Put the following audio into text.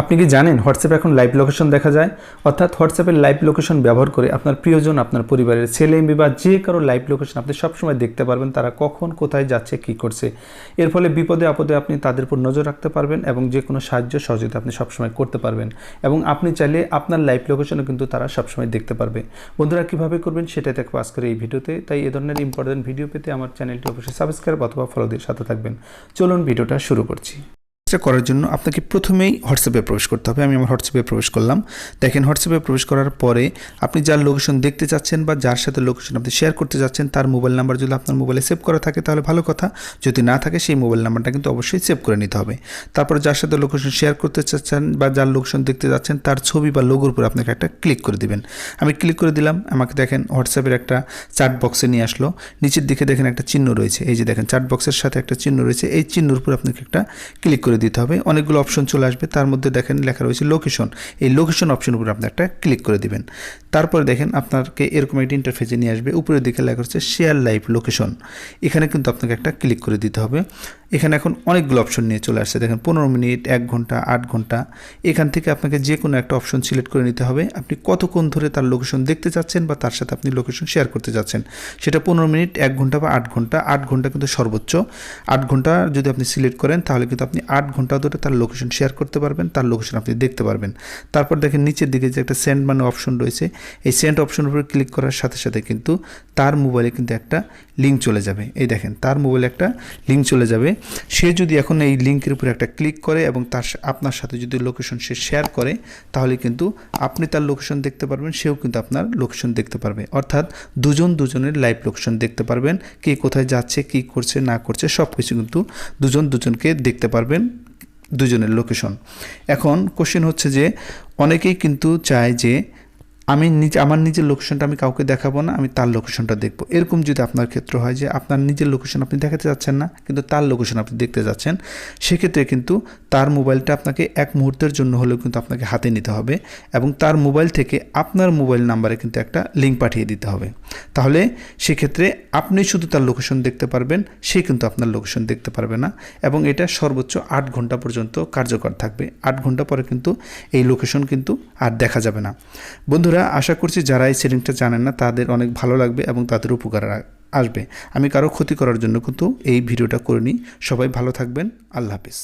আপনি কি জানেন হোয়াটসঅ্যাপে এখন লাইভ লোকেশন দেখা যায়? অর্থাৎ হোয়াটসঅ্যাপের লাইভ লোকেশন ব্যবহার করে আপনার প্রিয়জন, আপনার পরিবারের ছেলে মেয়ে বা যে কারও লাইভ লোকেশন আপনি সবসময় দেখতে পারবেন তারা কখন, কোথায় যাচ্ছে, কী করছে। এর ফলে বিপদে, আপদে আপনি তাদের উপর নজর রাখতে পারবেন এবং যে কোনো সাহায্য, সহযোগিতা আপনি সবসময় করতে পারবেন। এবং আপনি চাইলে আপনার লাইভ লোকেশনও কিন্তু তারা সবসময় দেখতে পারবে। বন্ধুরা, কীভাবে করবেন সেটাই দেখব আজকের এই ভিডিওতে। তাই এ ধরনের ইম্পর্টেন্ট ভিডিও পেতে আমার চ্যানেলটি অবশ্যই সাবস্ক্রাইব অথবা ফলো দিয়ে সাথে থাকবেন। চলুন ভিডিওটা শুরু করছি। এটা করার জন্য আপনাকে প্রথমেই হোয়াটসঅ্যাপে প্রবেশ করতে হবে। আমি আমার হোয়াটসঅ্যাপে প্রবেশ করলাম। দেখেন হোয়াটসঅ্যাপে প্রবেশ করার পরে আপনি যার লোকেশন দেখতে চাচ্ছেন বা যার সাথে লোকেশন আপনি শেয়ার করতে চাচ্ছেন, তার মোবাইল নাম্বার যদি আপনার মোবাইলে সেভ করা থাকে, তাহলে ভালো কথা। যদি না থাকে, সেই মোবাইল নাম্বারটা কিন্তু অবশ্যই সেভ করে নিতে হবে। তারপর যার সাথে লোকেশন শেয়ার করতে চাচ্ছেন বা যার লোকেশন দেখতে যাচ্ছেন তার ছবি বা লোগোর উপর আপনাকে একটা ক্লিক করে দিবেন। আমি ক্লিক করে দিলাম। আমাকে দেখেন হোয়াটসঅ্যাপের একটা চার্ট বক্সে নিয়ে আসলো। নিচের দিকে দেখেন একটা চিহ্ন রয়েছে। এই যে দেখেন চার্ট বক্সের সাথে একটা চিহ্ন রয়েছে। এই চিহ্নর উপর আপনাকে একটা ক্লিক করে দিতে হবে। অনেকগুলো অপশন চলে আসবে। তার মধ্যে দেখেন লেখা রয়েছে লোকেশন এই লোকেশন অপশন উপরে আপনি একটা ক্লিক করে দিবেন। তারপরে দেখেন আপনাকে এরকম একটা ইন্টারফেসে নিয়ে আসবে। উপরের দিকে লেখা হচ্ছে শেয়ার লাইফ লোকেশন এখানে কিন্তু আপনাকে একটা ক্লিক করে দিতে হবে। এখানে এখন অনেকগুলো অপশন নিয়ে চলে আসছে। দেখেন, পনেরো মিনিট, এক ঘণ্টা, আট ঘণ্টা, এখান থেকে আপনাকে যে কোনো একটা অপশন সিলেক্ট করে নিতে হবে। আপনি কতক্ষণ ধরে তার লোকেশন দেখতে চাচ্ছেন বা তার সাথে আপনি লোকেশন শেয়ার করতে চাচ্ছেন? সেটা পনেরো মিনিট, এক ঘণ্টা বা আট ঘণ্টা। আট ঘণ্টা কিন্তু সর্বোচ্চ। আট ঘণ্টা যদি আপনি সিলেক্ট করেন, তাহলে কিন্তু আপনি আট ঘণ্টা ধরে তার লোকেশন শেয়ার করতে পারবেন, তার লোকেশন আপনি দেখতে পারবেন। তারপর দেখেন, নিচের দিকে যে একটা সেন্ড মানে অপশন রয়েছে, এই সেন্ড অপশনের উপরে ক্লিক করার সাথে সাথে কিন্তু তার মোবাইলে কিন্তু একটা লিঙ্ক চলে যাবে। এই দেখেন, তার মোবাইলে একটা লিঙ্ক চলে যাবে। সে যদি এখন এই লিঙ্কের উপরে একটা ক্লিক করে এবং তার আপনার সাথে যদি লোকেশন সে শেয়ার করে, তাহলে কিন্তু আপনি তার লোকেশন দেখতে পারবেন, সেও কিন্তু আপনার লোকেশন দেখতে পারবে। অর্থাৎ দুজন দুজনের লাইভ লোকেশন দেখতে পারবেন, কে কোথায় যাচ্ছে, কি করছে, না করছে সব কিছু কিন্তু দুজন দুজনকে দেখতে পারবেন দুজনের লোকেশন। এখন কোশ্চেন হচ্ছে যে, অনেকেই কিন্তু চায় যে আমি নিজে, আমার নিজের লোকেশনটা আমি কাউকে দেখাবো না, আমি তার লোকেশনটা দেখব। এরকম যদি আপনার ক্ষেত্র হয় যে আপনার নিজের লোকেশন আপনি দেখাতে যাচ্ছেন না, কিন্তু তার লোকেশন আপনি দেখতে যাচ্ছেন, সেক্ষেত্রে কিন্তু তার মোবাইলটা আপনাকে এক মুহূর্তের জন্য হলেও কিন্তু আপনাকে হাতে নিতে হবে এবং তার মোবাইল থেকে আপনার মোবাইল নাম্বারে কিন্তু একটা লিঙ্ক পাঠিয়ে দিতে হবে। তাহলে সেক্ষেত্রে আপনি শুধু তার লোকেশন দেখতে পারবেন, সে কিন্তু আপনার লোকেশন দেখতে পারবে না এবং এটা সর্বোচ্চ আট ঘণ্টা পর্যন্ত কার্যকর থাকবে। আট ঘণ্টা পরে কিন্তু এই লোকেশন কিন্তু আর দেখা যাবে না। বন্ধুরা, আশা করছি যারা এই সেটিংটা জানেন না, তাদের অনেক ভালো লাগবে এবং তাদের উপকার আসবে। আমি কারও ক্ষতি করার জন্য কিন্তু এই ভিডিওটা করে নিই সবাই ভালো থাকবেন। আল্লাহ হাফিজ।